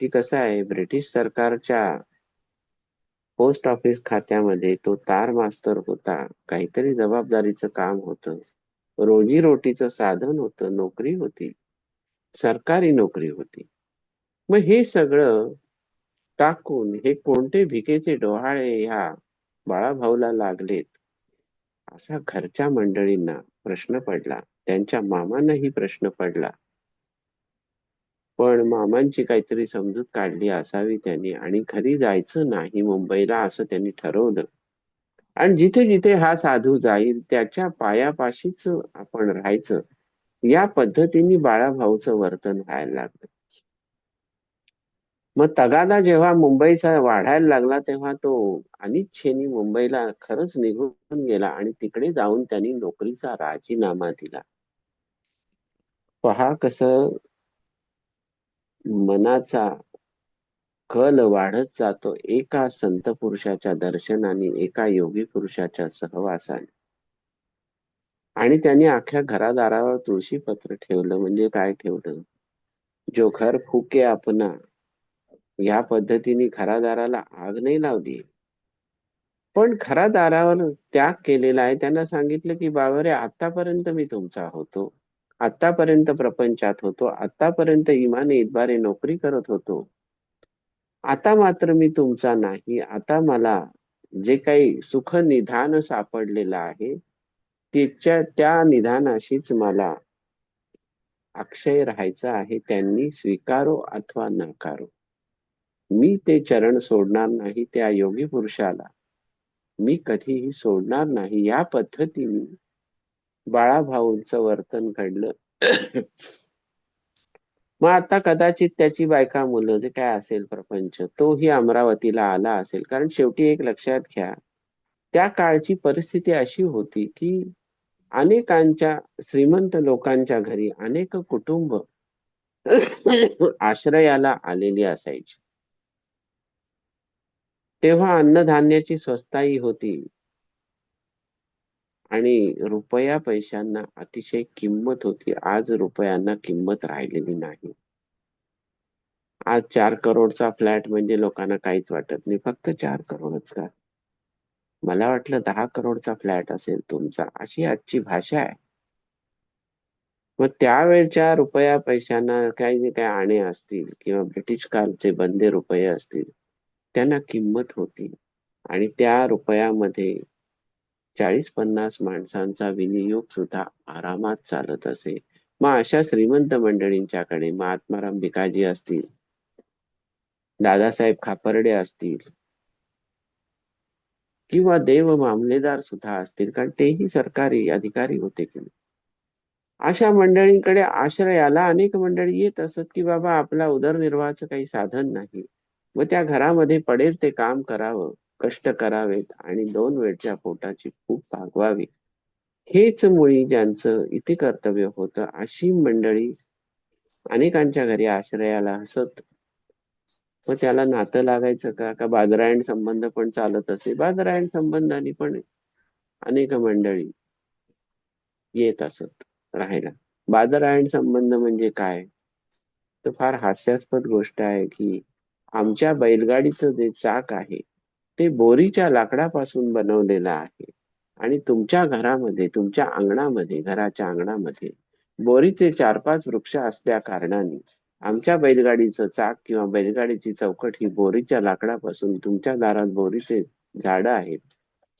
की कसं आहे? ब्रिटिश सरकारच्या पोस्ट ऑफिस खात्यामध्ये तो तार मास्तर होता. काहीतरी जबाबदारीचं काम होतं. रोजीरोटीचं साधन होतं. नोकरी होती. सरकारी नोकरी होती. मग हे सगळं टाकून हे कोणते भिकेचे डोहाळे ह्या बाळाभाऊला लागलेत? असा घरच्या मंडळींना प्रश्न पडला. त्यांच्या मामांनाही प्रश्न पडला. पण मामांची काहीतरी समजूत काढली असावी त्यांनी आणि घरी जायचं नाही मुंबईला असं त्यांनी ठरवलं. आणि जिथे जिथे हा साधू जाईल त्याच्या पायापाशीच आपण राहायचं. या पद्धतीने बाळाभाऊचं वर्तन व्हायला लागलं. मग तगादा जेव्हा मुंबईचा वाढायला लागला तेव्हा तो अनिच्छेने मुंबईला खरंच निघून गेला आणि तिकडे जाऊन त्यांनी नोकरीचा राजीनामा दिला. पहा कसं मनाचा कल वाढत जातो. एका संत पुरुषाच्या दर्शनाने एका योगी पुरुषाच्या सहवासाने. आणि त्यांनी अख्ख्या घरादारावर तुळशी पत्र ठेवलं. म्हणजे काय ठेवलं? जो घर फुके आपणा या पद्धतीने घरादाराला आग नाही लावली. पण घरादारावर त्याग केलेला आहे. त्यांना सांगितलं की बाबा आतापर्यंत मी तुमचा होतो. आतापर्यंत प्रपंचात होतो. आतापर्यंत इमाने इतबारे नोकरी करत होतो. आता मात्र मी तुमचा नाही. आता मला जे काही सुख निधान सापडलेलं आहे त्याच्या त्या निधानाशीच मला अक्षय राहायचं आहे. त्यांनी स्वीकारो अथवा नाकारो. मी ते चरण सोडणार नाही त्या योगी पुरुषाला. मी कधीही सोडणार नाही. या पद्धतीने बाळाभाऊंच वर्तन घडलं. मग आता कदाचित त्याची बायका मुलं जे काय असेल प्रपंच तोही अमरावतीला आला असेल. कारण शेवटी एक लक्षात घ्या त्या काळची परिस्थिती अशी होती की अनेकांच्या श्रीमंत लोकांच्या घरी अनेक कुटुंब आश्रयाला आलेली असायची. तेव्हा अन्नधान्याची स्वस्ताई होती. आणि रुपया पैशांना अतिशय किंमत होती. आज रुपयांना किंमत राहिलेली नाही. आज चार करोडचा फ्लॅट म्हणजे लोकांना काहीच वाटत नाही. फक्त चार करोडच का? मला वाटलं दहा करोडचा फ्लॅट असेल तुमचा. अशी आजची भाषा आहे. मग त्यावेळच्या रुपया पैशांना काही काही आणे असतील किंवा ब्रिटिश कालचे बंदे रुपये असतील त्यांना किंमत होती. आणि त्या रुपयामध्ये चाळीस पन्नास माणसांचा विनियोग सुद्धा आरामात चालत असे. मग अशा श्रीमंत मंडळींच्याकडे महात्माराम भिकाजी असतील दादासाहेब खापर्डे असतील किंवा देव मामलेदार सुद्धा असतील कारण तेही सरकारी अधिकारी होते की अशा मंडळींकडे आश्रयाला अनेक मंडळी येत असत की बाबा आपला उदरनिर्वाहाचं काही साधन नाही. व त्या घरामध्ये पडेल ते काम करावं. कष्ट करावेत आणि दोन वेळच्या पोटाची खूप भागवावी. हेच मुळी ज्यांचं इथे कर्तव्य होतं अशी मंडळी अनेकांच्या घरी आश्रयाला हसत मग त्याला नातं लागायचं का? का बादरायण संबंध पण चालत असे? बादरायण संबंधाने पण अनेक मंडळी येत असत राहायला. बादरायण संबंध म्हणजे काय? तर फार हास्यास्पद गोष्ट आहे की आमच्या बैलगाडीचं जे चाक आहे ते बोरीच्या लाकडापासून बनवलेलं आहे. आणि तुमच्या घरामध्ये तुमच्या अंगणामध्ये घराच्या अंगणामध्ये बोरीचे चार पाच वृक्ष असल्या कारणाने आमच्या बैलगाडीचं चाक किंवा बैलगाडीची चौकट ही बोरीच्या लाकडापासून तुमच्या दारात बोरीचे झाड आहेत.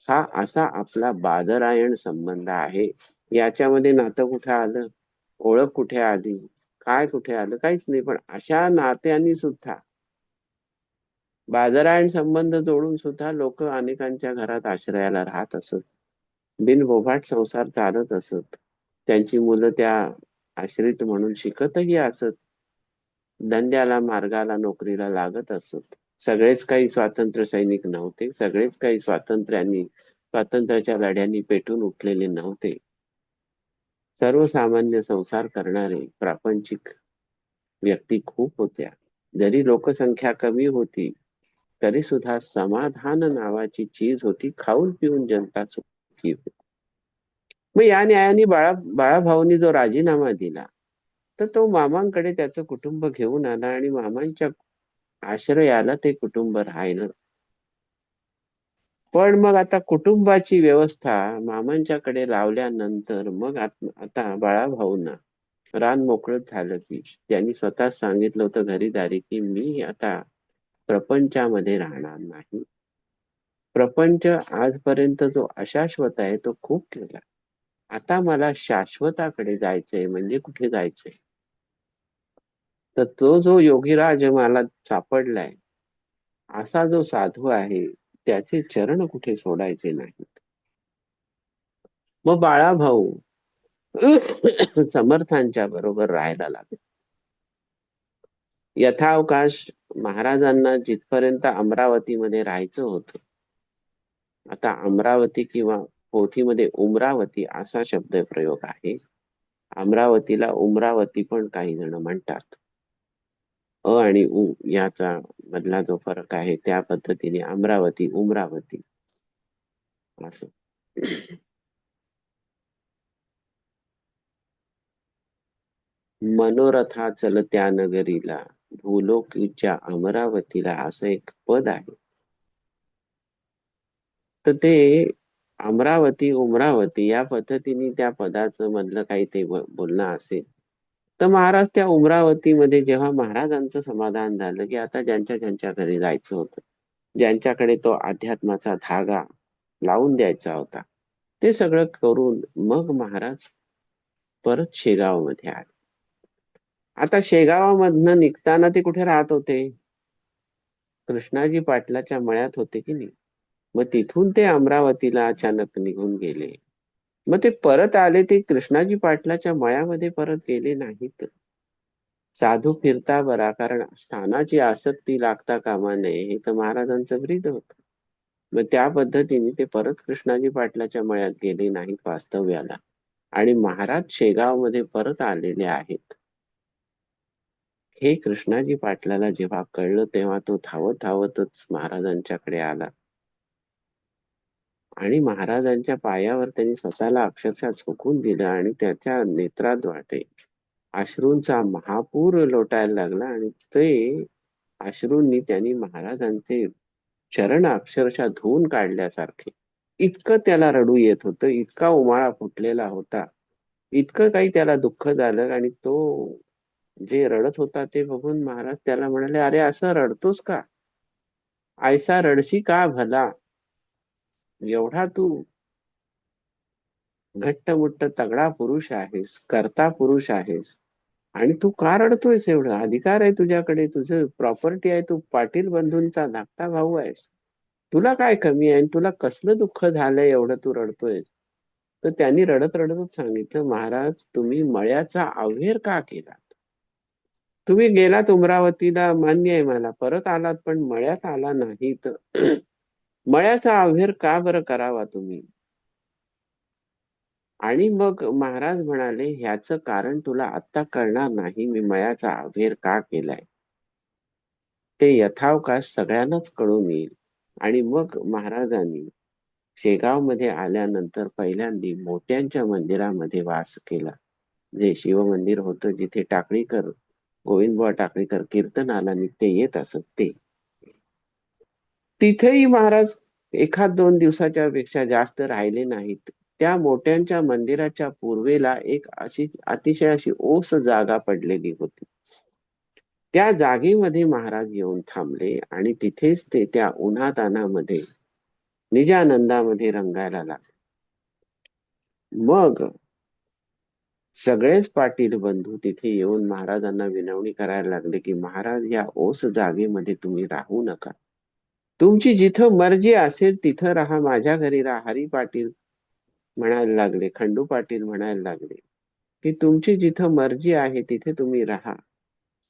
हा असा आपला बादरायण संबंध आहे. याच्यामध्ये नातं कुठे आलं? ओळख कुठे आली? काय कुठे आलं? काहीच नाही. पण अशा नात्यांनी सुद्धा बाजारायण संबंध जोडून सुद्धा लोक अनेकांच्या घरात आश्रयाला राहत असत. बिनबोभाट संसार चालत असत. त्यांची मुलं त्या आश्रित म्हणून शिकतही असत. धंद्याला मार्गाला नोकरीला लागत असत. सगळेच काही स्वातंत्र्य सैनिक नव्हते. सगळेच काही स्वातंत्र्यांनी स्वातंत्र्याच्या लढ्यांनी पेटून उठलेले नव्हते. सर्वसामान्य संसार करणारे प्रापंचिक व्यक्ती खूप होत्या. जरी लोकसंख्या कमी होती तरी सुद्धा समाधान नावाची चीज होती खाऊन पिऊन जनता सुखी होती. मग या न्यायाने बाळा बाळाभाऊनी जो राजीनामा दिला तर तो मामांकडे त्याचं कुटुंब घेऊन आला आणि मामांच्या आश्रयाला ते कुटुंब राहिलं. पण मग आता कुटुंबाची व्यवस्था मामांच्याकडे लावल्यानंतर मग आता बाळाभाऊंना रान मोकळत झालं की त्यांनी स्वतः सांगितलं होतं घरी दारी की मी आता प्रपंचामध्ये राहणार नाही. प्रपंच आजपर्यंत जो अशाश्वत आहे तो खूप केला. आता मला शाश्वताकडे जायचंय म्हणजे कुठे जायचंय? तर तो जो योगीराज मला सापडलाय असा जो साधू आहे त्याचे चरण कुठे सोडायचे नाहीत? मग बाळा भाऊ समर्थांच्या बरोबर राहायला लागले. यथावकाश महाराजांना जिथपर्यंत अमरावतीमध्ये राहायचं होतं आता अमरावती किंवा पोथीमध्ये उमरावती असा शब्द प्रयोग आहे. अमरावतीला उमरावती पण काही जण म्हणतात. अ आणि उ याचा मधला जो फरक आहे त्या पद्धतीने अमरावती उमरावती. असं. मनोरथा चलत्या नगरीला भूलोकीच्या अमरावतीला असं एक पद आहे. तर ते अमरावती उमरावती या पद्धतीने त्या पदाचं मधलं काही ते बोलणं असेल. तर महाराज त्या उमरावतीमध्ये जेव्हा महाराजांचं समाधान झालं की आता ज्यांच्या ज्यांच्या घरी जायचं होतं ज्यांच्याकडे तो अध्यात्माचा धागा लावून द्यायचा होता ते सगळं करून मग महाराज परत शेगावमध्ये आले. आता शेगावामधनं निघताना ते कुठे राहत होते? कृष्णाजी पाटलाच्या मळ्यात होते की नाही? मग तिथून ते अमरावतीला अचानक निघून गेले. मग ते परत आले ते कृष्णाजी पाटलाच्या मळ्यामध्ये परत गेले नाहीत. साधू फिरता बरा कारण स्थानाची आसक्ती लागता कामा नये हे तर महाराजांचं ब्रीद होत. मग त्या पद्धतीने ते परत कृष्णाजी पाटलाच्या मळ्यात गेले नाहीत वास्तव्याला. आणि महाराज शेगावमध्ये परत आलेले आहेत. हे कृष्णाजी पाटलाला जेव्हा कळलं तेव्हा तो धावत धावतच महाराजांच्याकडे आला. आणि महाराजांच्या पायावर त्यांनी स्वतःला अक्षरशः झोकून दिलं आणि त्याच्या नेत्राद्वारे अश्रूंचा महापूर लोटायला लागला आणि ते अश्रूंनी त्यांनी महाराजांचे चरण अक्षरशः धुवून काढल्यासारखे. इतकं त्याला रडू येत होतं इतका उमाळा फुटलेला होता इतकं काही त्याला दुःख झालं आणि तो जे रडत होता ते बघून महाराज त्याला म्हणाले अरे असं रडतोस का? ऐसा रडशी का भला? एवढा तू घट्ट मुट्ट तगडा पुरुष आहेस करता पुरुष आहेस. आणि तू का रडतोयस एवढं? अधिकार आहे तुझ्याकडे तुझं प्रॉपर्टी आहे तू पाटील बंधूंचा धाकटा भाऊ आहेस. तुला काय कमी आहे तुला कसलं दुःख झालंय एवढं तू रडतोय तर त्यांनी रडत रडतच सांगितलं महाराज तुम्ही मळ्याचा अवेर का केला? तुम्ही गेलात उमरावतीला मान्य आहे मला. परत आलात पण मळ्यात आला नाही तर मळ्याचा अभेर का बरं करावा तुम्ही? आणि मग महाराज म्हणाले ह्याच कारण तुला आत्ता कळणार नाही मी मळ्याचा अवेर का केलाय? ते यथावकाश सगळ्यांनाच कळून येईल. आणि मग महाराजांनी शेगावमध्ये आल्यानंतर पहिल्यांदा मोठ्यांच्या मंदिरामध्ये वास केला. जे शिव मंदिर होतं जिथे टाकळीकर गोविंदबुवा टाकळीकर कीर्तनाला नित्य येत असत ते. तिथेही महाराज एखाद दोन दिवसाच्या पेक्षा जास्त राहिले नाहीत. त्या मोठ्यांच्या मंदिराच्या पूर्वेला एक अशी अतिशय अशी ओस जागा पडलेली होती. त्या जागेमध्ये महाराज येऊन थांबले आणि तिथेच ते त्या उन्हातानामध्ये निजानंदामध्ये रंगायला लागले. मग सगळेच पाटील बंधू तिथे येऊन महाराजांना विनवणी करायला लागले की महाराज या ओस जागेमध्ये तुम्ही राहू नका. तुमची जिथं मर्जी असेल तिथं राहा माझ्या घरी राहा. हरी पाटील म्हणायला लागले खंडू पाटील म्हणायला लागले की तुमची जिथं मर्जी आहे तिथे तुम्ही राहा.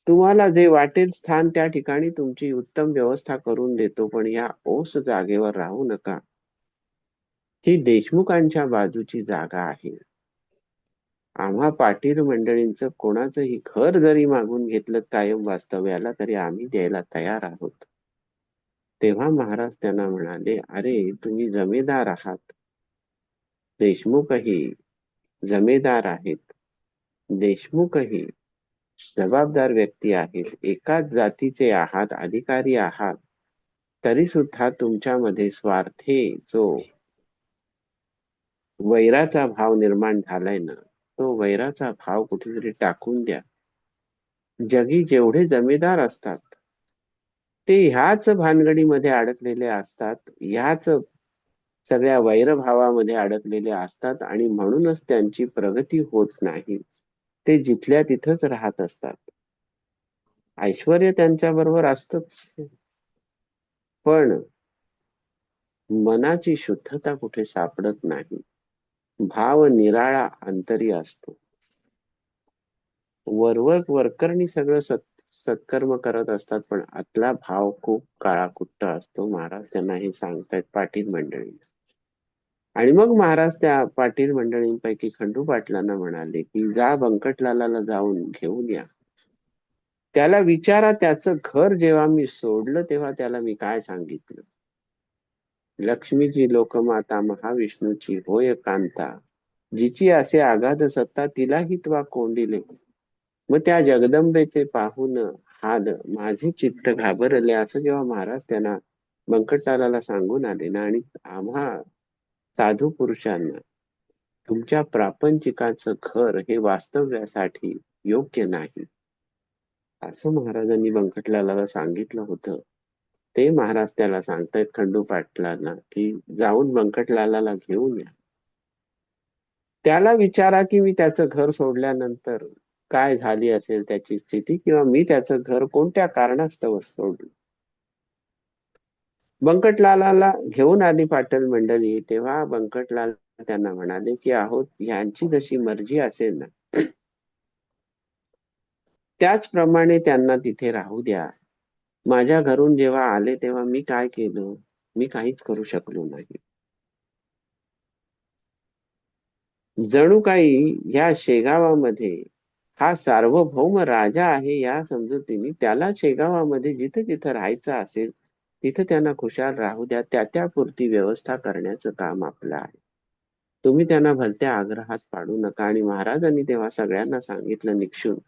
तुम्हाला जे वाटेल स्थान त्या ठिकाणी तुमची उत्तम व्यवस्था करून देतो पण या ओस जागेवर राहू नका. ही देशमुखांच्या बाजूची जागा आहे. आम्हा पाटील मंडळींचं कोणाचंही घर जरी मागून घेतलं कायम वास्तव्याला तरी आम्ही द्यायला तयार आहोत. तेव्हा महाराज त्यांना म्हणाले अरे तुम्ही जमेदार आहात. देशमुखही जमेदार आहेत. देशमुखही जबाबदार व्यक्ती आहेत. एकाच जातीचे आहात अधिकारी आहात. तरी सुद्धा तुमच्यामध्ये स्वार्थे जो वैराचा भाव निर्माण झालाय ना तो वैराचा भाव कुठेतरी टाकून द्या. जगी जेवढे जमीदार असतात ते ह्याच भानगडीमध्ये अडकलेले असतात ह्याच सगळ्या वैरभावामध्ये अडकलेले असतात आणि म्हणूनच त्यांची प्रगती होत नाही. ते जिथल्या तिथंच राहत असतात. ऐश्वर त्यांच्या बरोबर असतच. पण मनाची शुद्धता कुठे सापडत नाही. भाव निराळा अंतरी असतो. वरवर वरकरणी सगळं सत सत्कर्म करत असतात पण आतला भाव खूप काळाकुट्ट असतो. महाराज त्यांना हे सांगतायत पाटील मंडळी. आणि मग महाराज त्या पाटील मंडळींपैकी खंडू पाटलांना म्हणाले की जा बंकटलाला जाऊन घेऊन या. त्याला विचारा त्याचं घर जेव्हा मी सोडलं तेव्हा त्याला मी काय सांगितलं? लक्ष्मीची लोकमाता महाविष्णूची होय कांता जिची असे आगाध सत्ता तिलाही त्वा कोंडिले. मग त्या जगदंबेचे पाहून हाल माझे चित्त घाबरले असं जेव्हा महाराज त्यांना बंकटलाला सांगून आले ना आणि आम्हा साधू पुरुषांना तुमच्या प्रापंचिकाचं घर हे वास्तव्यासाठी योग्य नाही. असं महाराजांनी बंकटलाला सांगितलं होतं. ते महाराज त्याला सांगतायत खंडू पाटलांना की जाऊन बंकटलाला घेऊन या. त्याला विचारा की मी त्याचं घर सोडल्यानंतर काय झाली असेल त्याची स्थिती किंवा मी त्याचं घर कोणत्या कारणास्तव सोडलं? बंकटलाला घेऊन आली पाटल मंडळी. तेव्हा बंकटलाल त्यांना म्हणाले की आहोत यांची जशी मर्जी असेल ना. त्याचप्रमाणे त्यांना तिथे राहू द्या. माझ्या घरून जेव्हा आले तेव्हा मी काय केलं? मी काहीच करू शकलो नाही. जणू काही या शेगावामध्ये हा सार्वभौम राजा आहे या समजुतीने त्याला शेगावामध्ये जिथं जिथं राहायचं असेल तिथं त्यांना खुशाल राहू द्या. त्या त्यापुरती व्यवस्था करण्याचं काम आपलं आहे. तुम्ही त्यांना भलत्या आग्रहात पाडू नका. आणि महाराजांनी तेव्हा सगळ्यांना सांगितलं निक्षून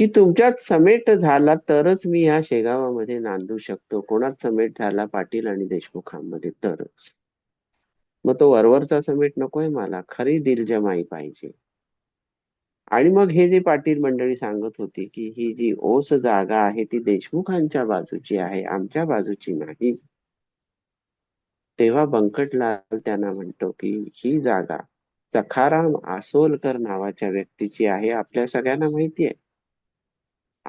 की तुमच्यात समेट झाला तरच मी ह्या शेगावामध्ये नांदू शकतो. कोणात समेट झाला पाटील आणि देशमुखांमध्ये तरच. मग तो वरवरचा समेट नकोय मला. खरी दिलजमाई पाहिजे. आणि मग हे जे पाटील मंडळी सांगत होती की ही जी ओस जागा आहे ती देशमुखांच्या बाजूची आहे आमच्या बाजूची नाही. तेव्हा बंकटलाल त्यांना म्हणतो की ही जागा सखाराम आसोलकर नावाच्या व्यक्तीची आहे. आपल्या सगळ्यांना माहिती आहे.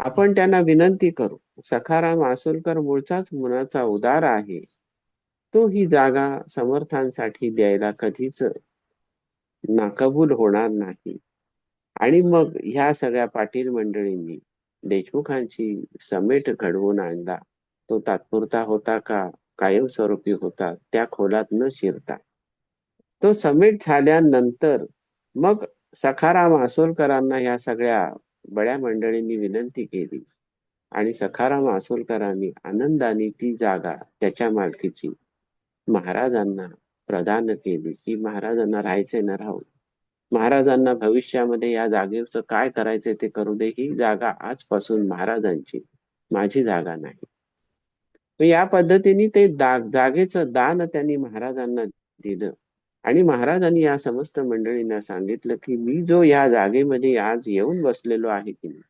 आपण त्यांना विनंती करू. सखाराम आसोलकर मूळचाच मुलाचा उदार आहे. तो ही जागा समर्थांसाठी द्यायला कधीच नाकबूल होणार नाही. आणि मग ह्या सगळ्या पाटील मंडळींनी देशमुखांची समेट घडवून आणला. तो तात्पुरता होता का? कायमस्वरूपी होता. त्या खोलात न शिरता. तो समेट झाल्यानंतर मग सखाराम आसोलकरांना ह्या सगळ्या बड्या मंडळींनी विनंती केली. आणि सखाराम आसोलकरांनी आनंदाने ती जागा त्याच्या मालकीची महाराजांना प्रदान केली. की महाराजांना राहायचे न राहू. महाराजांना भविष्यामध्ये या जागेचं काय करायचे ते करू दे. ही जागा आजपासून महाराजांची माझी जागा नाही. या पद्धतीने ते जागेचं दान त्यांनी महाराजांना दिलं. आणि महाराजांनी या समस्त मंडळींना सांगितलं की मी जो या जागेमध्ये आज येऊन बसलेलो आहे की नाही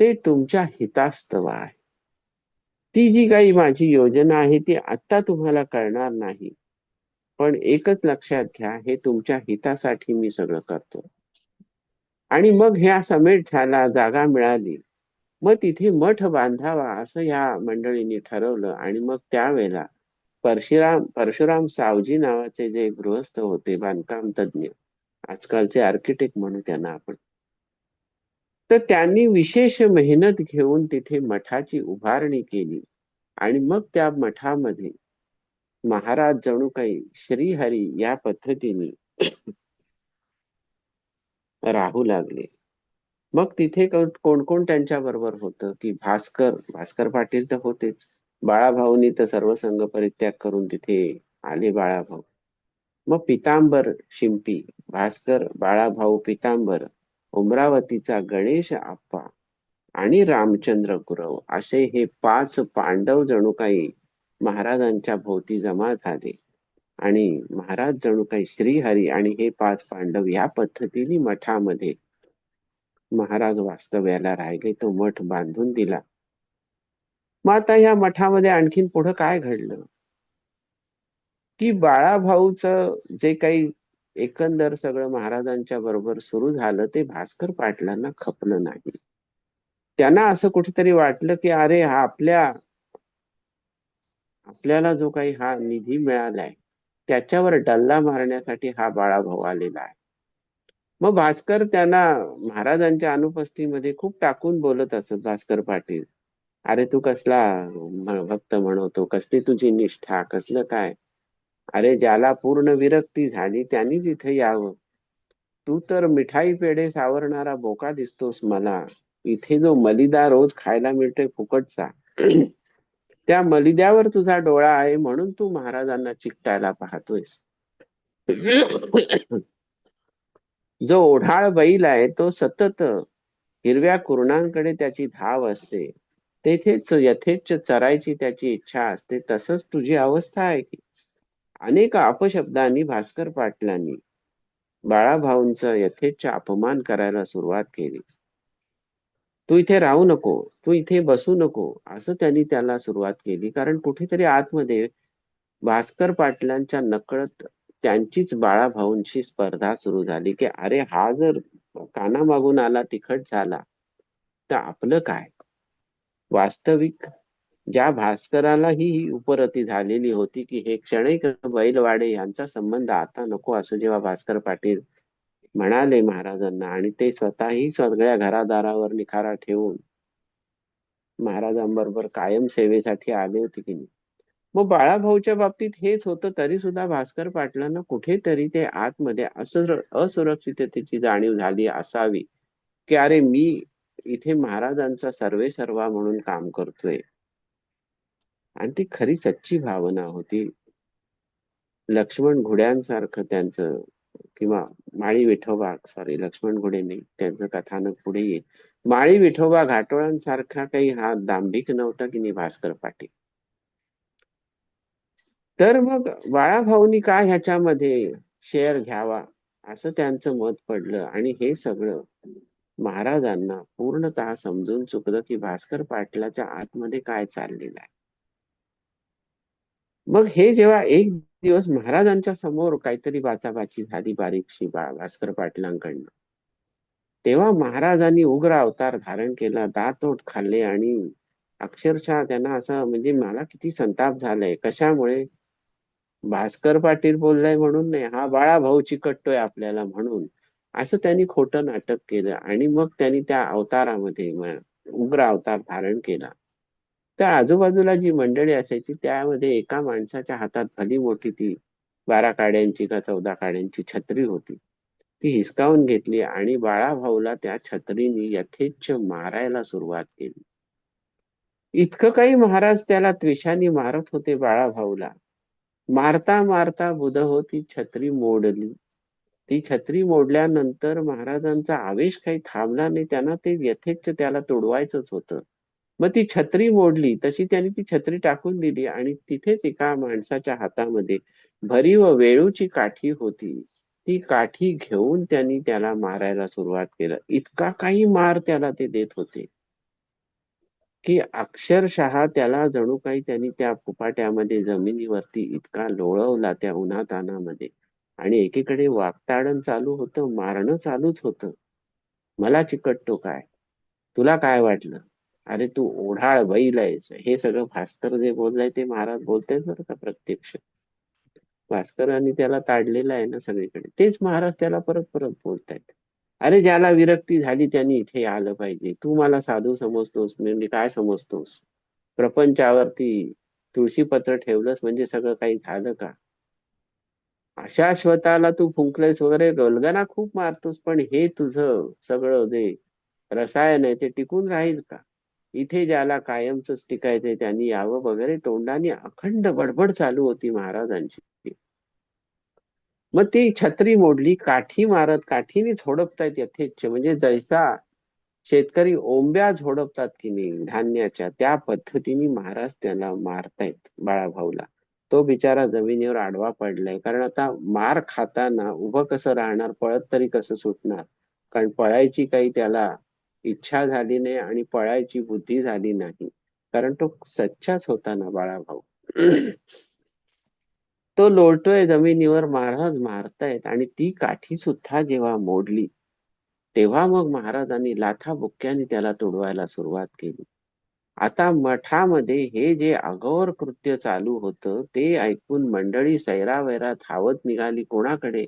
ते तुमच्या हितास्तव आहे. ती जी काही माझी योजना आहे ती आत्ता तुम्हाला कळणार नाही. पण एकच लक्षात घ्या हे तुमच्या हितासाठी मी सगळं करतो. आणि मग ह्या समेट झाला जागा मिळाली. मग तिथे मठ बांधावा असं या मंडळींनी ठरवलं आणि मग त्यावेळेला परशुराम परशुराम सावजी नावाचे जे गृहस्थ होते बांधकाम तज्ज्ञ आजकालचे आर्किटेक्ट म्हणू त्यांना आपण. तर त्यांनी विशेष मेहनत घेऊन तिथे मठाची उभारणी केली. आणि मग त्या मठामध्ये महाराज जणू काही श्रीहरी या पद्धतीने राहू लागले. मग तिथे कोण कोण त्यांच्या बरोबर होत? की भास्कर भास्कर पाटील तर होतेच. बाळाभाऊनी तर सर्व संघ परित्याग करून तिथे आले बाळाभाऊ. मग पितांबर शिंपी भास्कर बाळाभाऊ पितांबर उमरावतीचा गणेश आप्पा आणि रामचंद्र गुरव असे हे पाच पांडव जणू काही महाराजांच्या भोवती जमा झाले. आणि महाराज जणू काही श्रीहरी आणि हे पाच पांडव या पद्धतीने मठामध्ये महाराज वास्तव्याला राहिले तो मठ बांधून दिला. मग आता ह्या मठामध्ये आणखीन पुढं काय घडलं? की बाळाभाऊच जे काही एकंदर सगळं महाराजांच्या बरोबर सुरू झालं ते भास्कर पाटलांना खपलं नाही. त्यांना असं कुठेतरी वाटलं की अरे हा आपल्या आपल्याला जो काही हा निधी मिळालाय त्याच्यावर डल्ला मारण्यासाठी हा बाळाभाऊ आलेला आहे. मग भास्कर त्यांना महाराजांच्या अनुपस्थितीमध्ये खूप टाकून बोलत असत भास्कर पाटील. अरे तू कसला भक्त म्हणवतो कसली तुझी निष्ठा कसलं काय? अरे ज्याला पूर्ण विरक्ती झाली त्यांनीच इथे यावं. तू तर मिठाई पेढे सावरणारा बोका दिसतोस मला. इथे जो मलिदा रोज खायला मिळतोय फुकटचा. त्या मलिद्यावर तुझा डोळा आहे म्हणून तू महाराजांना चिकटायला पाहतोयस. जो ओढाळ बैल आहे तो सतत हिरव्या कुरणांकडे त्याची धाव असते. तेथेच यथेच चरायची त्याची इच्छा असते तसंच तुझी अवस्था आहे की. अनेक अपशब्दांनी भास्कर पाटलांनी बाळाभाऊंचा यथेच्छ अपमान करायला सुरुवात केली. तू इथे राहू नको तू इथे बसू नको असं त्यांनी त्याला सुरुवात केली. कारण कुठेतरी आतमध्ये भास्कर पाटलांच्या नकळत त्यांचीच बाळाभाऊंची स्पर्धा सुरू झाली की अरे हा जर कानामागून आला तिखट झाला तर आपलं काय? वास्तविक ज्या भास्कराला ही उपरती झालेली होती की हे क्षणिक बैलवाडे यांचा संबंध आता नको असं जेव्हा भास्कर पाटील म्हणाले महाराजांना आणि ते स्वतःही सगळ्या घरादारावर निखारा ठेवून महाराजांबरोबर कायम सेवेसाठी आले होते की नाही? मग बाळाभाऊच्या बाबतीत हेच होतं तरी सुद्धा भास्कर पाटलांना कुठेतरी ते आतमध्ये असुर असुरक्षिततेची जाणीव झाली असावी. की अरे मी इथे महाराजांचा सर्वे सर्वा म्हणून काम करतोय. आणि ती खरी सच्ची भावना होती. लक्ष्मण घोड्यांसारखं त्यांचं किंवा माळी विठोबा सॉरी लक्ष्मण घोडे नाही त्यांचं कथानक पुढे येईल. माळी विठोबा घाटोळांसारखा काही हा दांभिक नव्हता की नाही भास्कर पाटील? तर मग बाळाभाऊनी काय ह्याच्यामध्ये शेअर घ्यावा असं त्यांचं मत पडलं. आणि हे सगळं महाराजांना पूर्णतः समजून चुकलं की भास्कर पाटलाच्या आतमध्ये काय चाललेलं आहे. मग हे जेव्हा एक दिवस महाराजांच्या समोर काहीतरी बाचाबाची झाली बारीकशी बा भास्कर पाटलांकडनं तेव्हा महाराजांनी उग्र अवतार धारण केला दातोट खाल्ले आणि अक्षरशः त्यांना असं म्हणजे मला किती संताप झालाय कशामुळे? भास्कर पाटील बोललाय म्हणून नाही हा बाळा भाऊ चिकटतोय आपल्याला म्हणून. असं त्यांनी खोटं नाटक केलं आणि मग त्यांनी त्या अवतारामध्ये उग्र अवतार धारण केला. त्या आजूबाजूला जी मंडळी असायची त्यामध्ये एका माणसाच्या हातात भली मोठी ती बारा काड्यांची का चौदा काड्यांची छत्री होती. ती हिसकावून घेतली आणि बाळाभाऊला त्या छत्रीने यथेच्छ मारायला सुरुवात केली. इतकं काही महाराज त्याला त्विषाने मारत होते बाळाभाऊला मारता मारता बुध होती छत्री मोडली. ती छत्री मोडल्यानंतर महाराजांचा आवेश काही थांबला नाही. त्यांना ते यथेच्छ त्याला तोडवायचंच होतं. मग ती छत्री मोडली. तशी त्यांनी ती छत्री टाकून दिली आणि तिथेच एका माणसाच्या हातामध्ये भरी व वेळूची काठी होती. ती काठी घेऊन त्यांनी त्याला मारायला सुरुवात केलं. इतका काही मार त्याला ते देत होते. की अक्षरशः त्याला जणू काही त्यांनी त्या फुपाट्यामध्ये जमिनीवरती इतका लोळवला त्या उन्हातानामध्ये. आणि एकीकडे वागताडण चालू होतं मारणं चालूच होतं. मला चिकटतो काय? तुला काय वाटलं? अरे तू ओढाळ बैल आहेस. हे सगळं भास्कर जे बोललाय ते महाराज बोलतायत बरं का प्रत्यक्ष. भास्करांनी त्याला ताडलेलं आहे ना सगळीकडे. तेच महाराज त्याला परत परत बोलतायत. अरे ज्याला विरक्ती झाली त्यांनी इथे आलं पाहिजे. तू मला साधू समजतोस. म्हणजे काय समजतोस? प्रपंचावरती तुळशीपत्र ठेवलंस म्हणजे सगळं काही झालं का? अशा श्वताला तू फुंकलेस वगैरे गलगना खूप मारतोस पण हे तुझं सगळं जे रसायन आहे ते टिकून राहील का? इथे ज्याला कायमच टिकायचं त्यांनी यावं वगैरे तोंडाने अखंड बडबड चालू होती महाराजांची. मग ती छत्री मोडली काठी मारत काठीनेच होडपतायत यथेच्छ. म्हणजे जैसा शेतकरी ओंब्या झोडपतात की नाही धान्याच्या त्या पद्धतीने महाराज त्याला मारतायत बाळाभाऊला. तो बिचारा जमिनीवर आडवा पडलाय. कारण आता मार खाताना उभं कसं राहणार पळत तरी कसं सुटणार? कारण पळायची काही त्याला इच्छा झाली नाही आणि पळायची बुद्धी झाली नाही. कारण तो सच्चाच होता ना बाळाभाऊ तो लोळतोय जमिनीवर महाराज मारतायत आणि ती काठी सुद्धा जेव्हा मोडली तेव्हा मग महाराजांनी लाथा बुक्क्याने त्याला तुडवायला सुरुवात केली. आता मठामध्ये हे जे अगोर कृत्य चालू होतं ते ऐकून मंडळी सैरावैरा धावत निघाली कोणाकडे?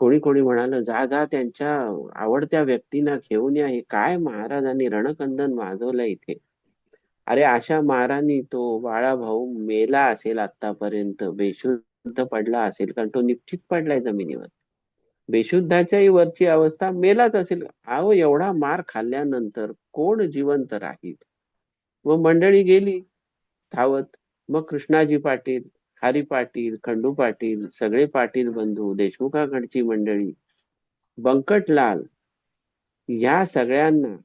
कोणी कोणी म्हणाल जा जा त्यांच्या आवडत्या व्यक्तींना घेऊन या हे काय महाराजांनी रणकंदन वाजवलं इथे? अरे अशा मारांनी तो बाळा भाऊ मेला असेल आतापर्यंत बेशुद्ध पडला असेल कारण तो निश्चित पडलाय जमिनीवर. बेशुद्धाच्याही वरची अवस्था मेलाच असेल. अहो एवढा मार खाल्ल्यानंतर कोण जिवंत राहील? व मंडळी गेली. धावत. मग कृष्णाजी पाटील हरी पाटील खंडू पाटील सगळे पाटील बंधू देशमुखाकडची मंडळी बंकटलाल या सगळ्यांना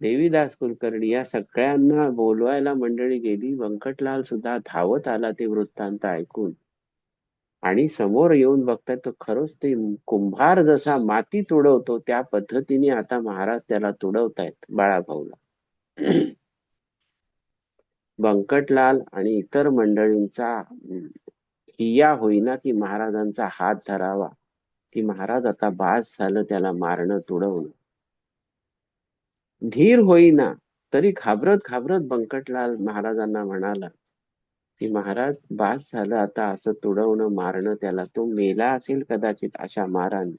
देवीदास कुलकर्णी या सगळ्यांना बोलवायला मंडळी गेली. व्यंकटलाल सुद्धा धावत आला ते वृत्तांत ऐकून. आणि समोर येऊन बघताय तर खरंच ते कुंभार जसा माती तुडवतो त्या पद्धतीने आता महाराज त्याला तुडवतायत बाळाभाऊला. बंकटलाल आणि इतर मंडळींचा हिया होईना की महाराजांचा हात धरावा. की महाराज आता बास झालं त्याला मारणं तुडवणं. धीर होईना तरी घाबरत घाबरत बंकटलाल महाराजांना म्हणाला की महाराज बास झालं आता असं तुडवणं मारणं त्याला तो मेला असेल कदाचित अशा माराने.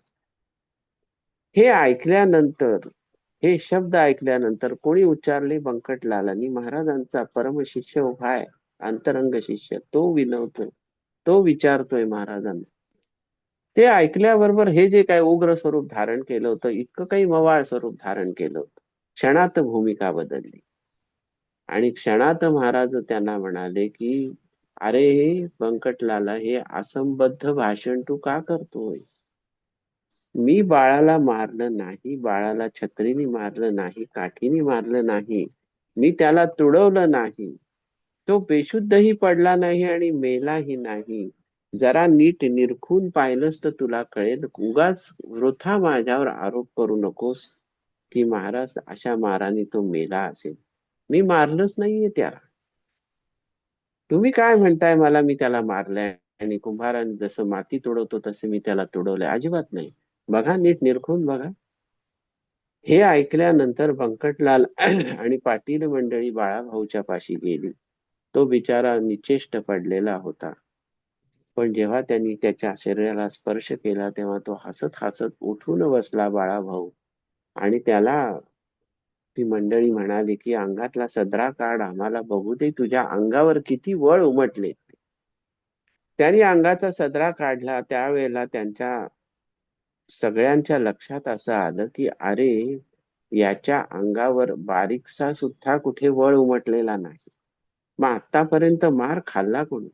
हे ऐकल्यानंतर हे शब्द ऐकल्यानंतर कोणी उच्चारले बंकटलालांनी महाराजांचा परमशिष्य शिष्य आहे अंतरंग शिष्य तो विनवतोय तो विचारतोय महाराजांना. ते ऐकल्याबरोबर हे जे काय उग्र स्वरूप धारण केलं होतं इतकं काही मवाळ स्वरूप धारण केलं होतं. क्षणात भूमिका बदलली. आणि क्षणात महाराज त्यांना म्हणाले की अरे बंकटलाला हे असंबद्ध भाषण तू का करतोय? मी बाळाला मारलं नाही बाळाला छत्रीने मारलं नाही काठीने मारलं नाही मी त्याला तुडवलं नाही. तो बेशुद्धही पडला नाही आणि मेलाही नाही. जरा नीट निरखून पाहिलंस तर तुला कळेल उगाच वृथा माझ्यावर आरोप करू नकोस की महाराज अशा माराने तो मेला असेल. मी मारलंच नाहीये त्याला. तुम्ही काय म्हणताय मला मी त्याला मारलंय? आणि कुंभाराने जसं माती तुडवतो तसे मी त्याला तुडवलंय. अजिबात नाही. बघा नीट निरखून बघा. हे ऐकल्यानंतर बंकटलाल आणि पाटील मंडळी बाळाभाऊच्या पाशी गेली. तो बिचारा निचेष्ट पडलेला होता. पण जेव्हा त्यांनी त्याच्या शरीराला स्पर्श केला तेव्हा तो हसत हसत उठून बसला बाळाभाऊ. आणि त्याला ती मंडळी म्हणाली की अंगातला सदरा काढ आम्हाला बघू दे तुझ्या अंगावर किती वळ उमटले. त्यांनी अंगाचा सदरा काढला. त्यावेळेला त्यांच्या सगळ्यांच्या लक्षात असं आलं की अरे याच्या अंगावर बारीकसा सुद्धा कुठे वळ उमटलेला नाही. मग आतापर्यंत मार खाल्ला कोणी?